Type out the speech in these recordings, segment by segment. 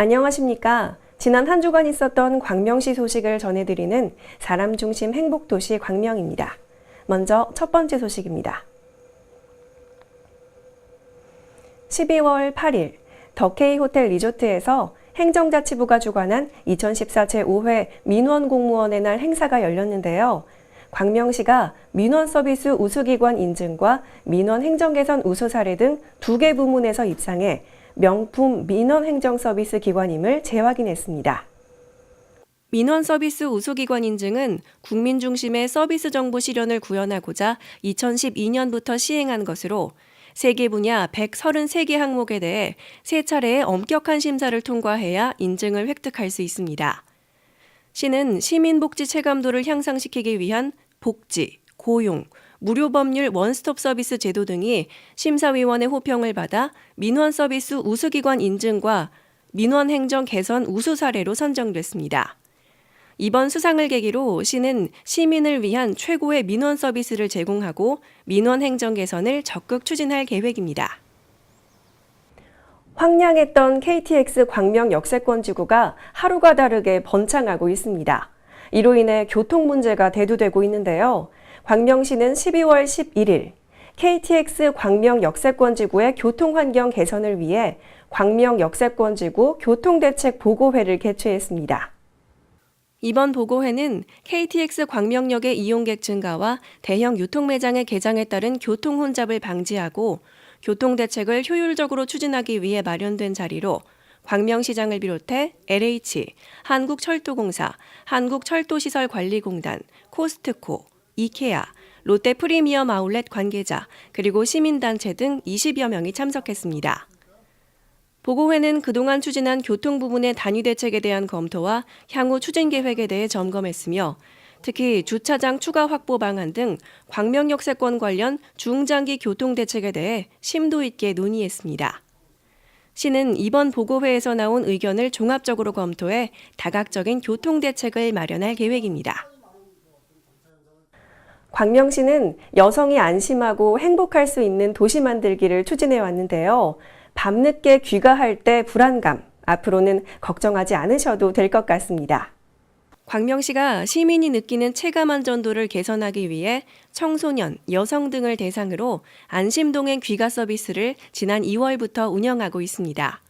안녕하십니까. 지난 한 주간 있었던 광명시 소식을 전해드리는 사람 중심 행복도시 광명입니다. 먼저 첫 번째 소식입니다. 12월 8일 더케이 호텔 리조트에서 행정자치부가 주관한 2014 제5회 민원 공무원의 날 행사가 열렸는데요. 광명시가 민원 서비스 우수기관 인증과 민원 행정 개선 우수 사례 등 두 개 부문에서 입상해 명품 민원 행정 서비스 기관임을 재확인했습니다. 민원 서비스 우수기관 인증은 국민 중심의 서비스 정보 실현을 구현하고자 2012년부터 시행한 것으로 세계 분야 133개 항목에 대해 세 차례의 엄격한 심사를 통과해야 인증을 획득할 수 있습니다. 시는 시민복지 체감도를 향상시키기 위한 복지, 고용, 무료 법률 원스톱 서비스 제도 등이 심사위원의 호평을 받아 민원 서비스 우수기관 인증과 민원 행정 개선 우수 사례로 선정됐습니다. 이번 수상을 계기로 시는 시민을 위한 최고의 민원 서비스를 제공하고 민원 행정 개선을 적극 추진할 계획입니다. 황량했던 KTX 광명 역세권 지구가 하루가 다르게 번창하고 있습니다. 이로 인해 교통 문제가 대두되고 있는데요. 광명시는 12월 11일 KTX 광명 역세권 지구의 교통 환경 개선을 위해 광명 역세권 지구 교통대책 보고회를 개최했습니다. 이번 보고회는 KTX 광명역의 이용객 증가와 대형 유통 매장의 개장에 따른 교통 혼잡을 방지하고 교통 대책을 효율적으로 추진하기 위해 마련된 자리로 광명시장을 비롯해 LH, 한국철도공사, 한국철도시설관리공단, 코스트코, 이케아, 롯데 프리미엄 아울렛 관계자, 그리고 시민단체 등 20여 명이 참석했습니다. 보고회는 그동안 추진한 교통 부분의 단위 대책에 대한 검토와 향후 추진 계획에 대해 점검했으며 특히 주차장 추가 확보 방안 등 광명역 세권 관련 중장기 교통 대책에 대해 심도 있게 논의했습니다. 시는 이번 보고회에서 나온 의견을 종합적으로 검토해 다각적인 교통 대책을 마련할 계획입니다. 광명시는 여성이 안심하고 행복할 수 있는 도시 만들기를 추진해 왔는데요. 밤늦게 귀가할 때 불안감, 앞으로는 걱정하지 않으셔도 될 것 같습니다. 광명시가 시민이 느끼는 체감 안전도를 개선하기 위해 청소년, 여성 등을 대상으로 안심동행 귀가 서비스를 지난 2월부터 운영하고 있습니다.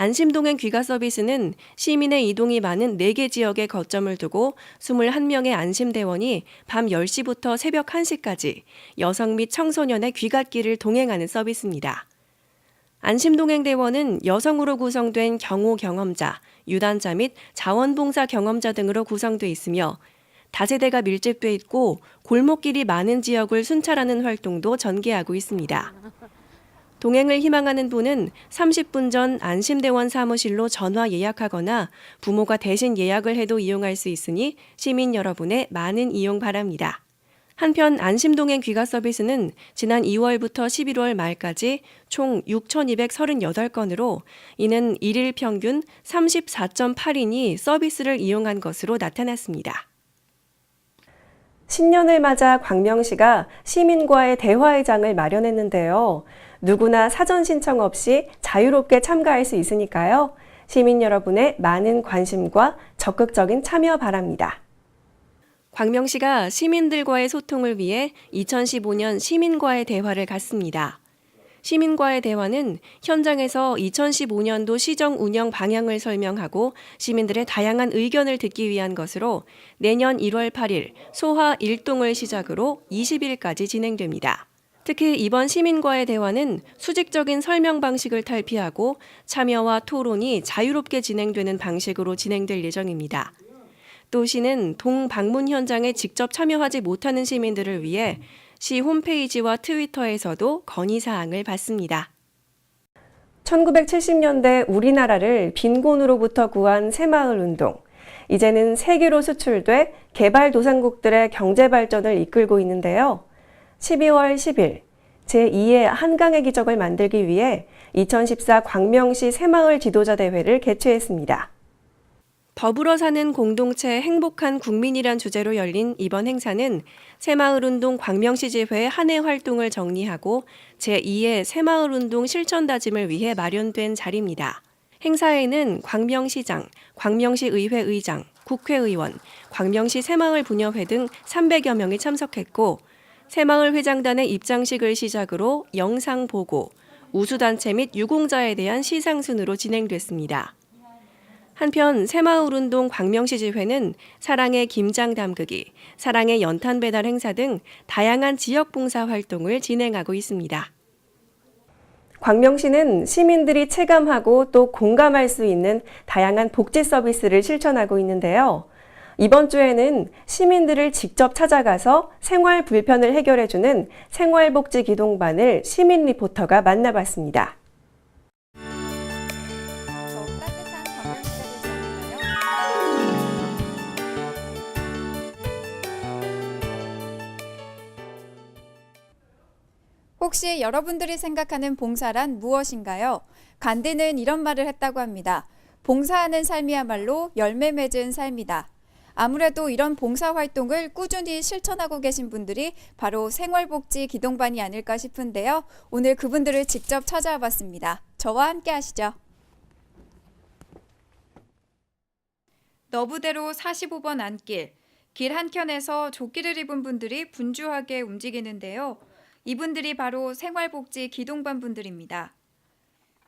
안심동행 귀가 서비스는 시민의 이동이 많은 4개 지역에 거점을 두고 21명의 안심대원이 밤 10시부터 새벽 1시까지 여성 및 청소년의 귀갓길을 동행하는 서비스입니다. 안심동행대원은 여성으로 구성된 경호 경험자, 유단자 및 자원봉사 경험자 등으로 구성돼 있으며 다세대가 밀집돼 있고 골목길이 많은 지역을 순찰하는 활동도 전개하고 있습니다. 동행을 희망하는 분은 30분 전 안심대원 사무실로 전화 예약하거나 부모가 대신 예약을 해도 이용할 수 있으니 시민 여러분의 많은 이용 바랍니다. 한편 안심동행 귀가 서비스는 지난 2월부터 11월 말까지 총 6,238건으로 이는 일일 평균 34.8인이 서비스를 이용한 것으로 나타났습니다. 신년을 맞아 광명시가 시민과의 대화의 장을 마련했는데요. 누구나 사전 신청 없이 자유롭게 참가할 수 있으니까요. 시민 여러분의 많은 관심과 적극적인 참여 바랍니다. 광명시가 시민들과의 소통을 위해 2015년 시민과의 대화를 갖습니다. 시민과의 대화는 현장에서 2015년도 시정 운영 방향을 설명하고 시민들의 다양한 의견을 듣기 위한 것으로 내년 1월 8일 소화 1동을 시작으로 20일까지 진행됩니다. 특히 이번 시민과의 대화는 수직적인 설명 방식을 탈피하고 참여와 토론이 자유롭게 진행되는 방식으로 진행될 예정입니다. 또 시는 동 방문 현장에 직접 참여하지 못하는 시민들을 위해 시 홈페이지와 트위터에서도 건의사항을 받습니다. 1970년대 우리나라를 빈곤으로부터 구한 새마을 운동. 이제는 세계로 수출돼 개발도상국들의 경제 발전을 이끌고 있는데요. 12월 10일 제2의 한강의 기적을 만들기 위해 2014 광명시 새마을 지도자 대회를 개최했습니다. 더불어 사는 공동체 행복한 국민이란 주제로 열린 이번 행사는 새마을운동 광명시지회 한 해 활동을 정리하고 제2의 새마을운동 실천 다짐을 위해 마련된 자리입니다. 행사에는 광명시장, 광명시의회 의장, 국회의원, 광명시 새마을 분여회 등 300여 명이 참석했고 새마을 회장단의 입장식을 시작으로 영상 보고, 우수단체 및 유공자에 대한 시상순으로 진행됐습니다. 한편 새마을운동 광명시지회는 사랑의 김장 담그기, 사랑의 연탄 배달 행사 등 다양한 지역 봉사 활동을 진행하고 있습니다. 광명시는 시민들이 체감하고 또 공감할 수 있는 다양한 복지 서비스를 실천하고 있는데요. 이번 주에는 시민들을 직접 찾아가서 생활 불편을 해결해주는 생활복지 기동반을 시민 리포터가 만나봤습니다. 혹시 여러분들이 생각하는 봉사란 무엇인가요? 간디는 이런 말을 했다고 합니다. 봉사하는 삶이야말로 열매 맺은 삶이다. 아무래도 이런 봉사 활동을 꾸준히 실천하고 계신 분들이 바로 생활복지 기동반이 아닐까 싶은데요. 오늘 그분들을 직접 찾아와 봤습니다. 저와 함께 하시죠. 너부대로 45번 안길. 길 한켠에서 조끼를 입은 분들이 분주하게 움직이는데요. 이분들이 바로 생활복지 기동반 분들입니다.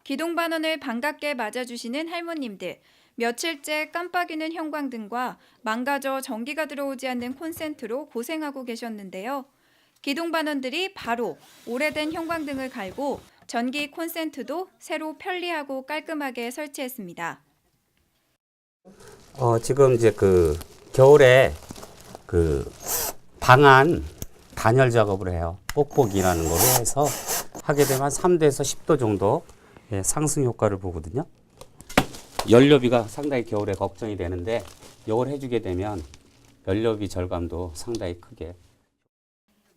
기동반원을 반갑게 맞아주시는 할머님들. 며칠째 깜빡이는 형광등과 망가져 전기가 들어오지 않는 콘센트로 고생하고 계셨는데요. 기동반원들이 바로 오래된 형광등을 갈고 전기 콘센트도 새로 편리하고 깔끔하게 설치했습니다. 어, 지금 이제 그 겨울에 그 방안 단열 작업을 해요. 뽁뽁이라는 거로 해서 하게 되면 3도에서 10도 정도 예, 상승 효과를 보거든요. 연료비가 상당히 겨울에 걱정이 되는데 이걸 해주게 되면 연료비 절감도 상당히 크게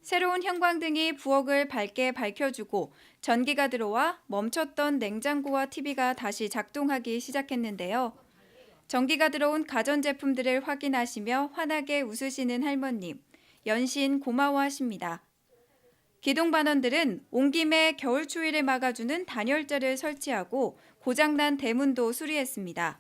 새로운 형광등이 부엌을 밝게 밝혀주고 전기가 들어와 멈췄던 냉장고와 TV가 다시 작동하기 시작했는데요. 전기가 들어온 가전제품들을 확인하시며 환하게 웃으시는 할머님. 연신 고마워하십니다. 기동반원들은 온 김에 겨울 추위를 막아주는 단열재를 설치하고 고장난 대문도 수리했습니다.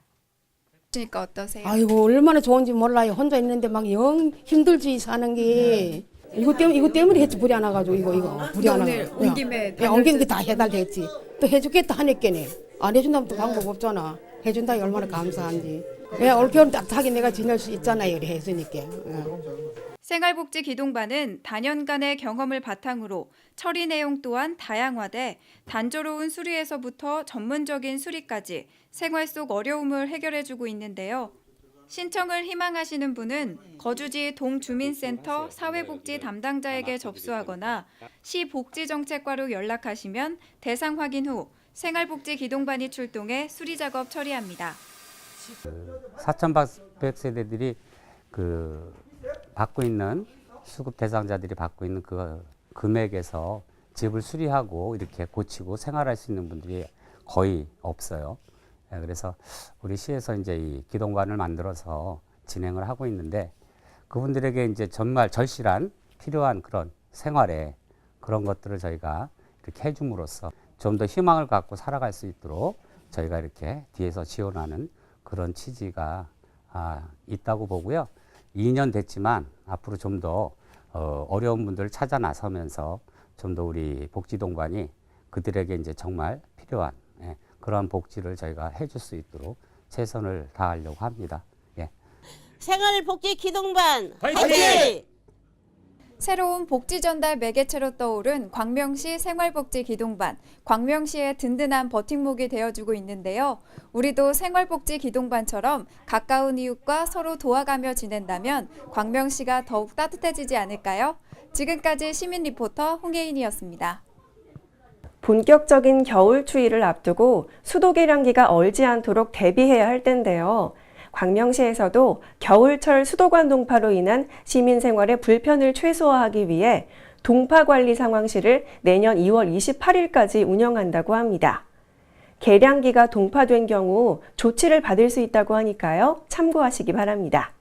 그러니까 어떠세요? 아이고 얼마나 좋은지 몰라요. 혼자 있는데 막 영 힘들지 사는 게. 이거 때문에 이거 때문에 했지 불이 안 와가지고 이거 이거 불이 안 오늘 와가지고. 온 김에 야, 온 김에 다 해달라 했지. 또 해주겠다 하니까네. 안 해준다면 또 방법 없잖아. 해준다 얼마나 감사한지. 왜 올겨울 따뜻하게 내가 지낼 수 있잖아요. 이래 했으니까. 어. 생활복지 기동반은 단연간의 경험을 바탕으로 처리 내용 또한 다양화돼 단조로운 수리에서부터 전문적인 수리까지 생활 속 어려움을 해결해주고 있는데요. 신청을 희망하시는 분은 거주지 동주민센터 사회복지 담당자에게 접수하거나 시 복지정책과로 연락하시면 대상 확인 후 생활복지 기동반이 출동해 수리 작업 처리합니다. 4,800 세대들이 그 받고 있는 수급 대상자들이 받고 있는 그 금액에서 집을 수리하고 이렇게 고치고 생활할 수 있는 분들이 거의 없어요. 예, 그래서 우리 시에서 이제 이 기동관을 만들어서 진행을 하고 있는데 그분들에게 이제 정말 절실한 필요한 그런 생활에 그런 것들을 저희가 이렇게 해줌으로써 좀 더 희망을 갖고 살아갈 수 있도록 저희가 이렇게 뒤에서 지원하는 그런 취지가 아, 있다고 보고요. 2년 됐지만 앞으로 좀 더 어, 어려운 분들 찾아 나서면서 좀 더 우리 복지동반이 그들에게 이제 정말 필요한 예, 그런 복지를 저희가 해줄 수 있도록 최선을 다하려고 합니다. 예. 생활복지 기동반 화이팅! 새로운 복지 전달 매개체로 떠오른 광명시 생활복지 기동반, 광명시의 든든한 버팀목이 되어주고 있는데요. 우리도 생활복지 기동반처럼 가까운 이웃과 서로 도와가며 지낸다면 광명시가 더욱 따뜻해지지 않을까요? 지금까지 시민 리포터 홍혜인이었습니다. 본격적인 겨울 추위를 앞두고 수도 계량기가 얼지 않도록 대비해야 할 텐데요. 광명시에서도 겨울철 수도관 동파로 인한 시민 생활의 불편을 최소화하기 위해 동파 관리 상황실을 내년 2월 28일까지 운영한다고 합니다. 계량기가 동파된 경우 조치를 받을 수 있다고 하니까요. 참고하시기 바랍니다.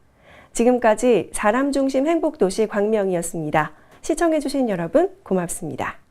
지금까지 사람 중심 행복도시 광명이었습니다. 시청해주신 여러분 고맙습니다.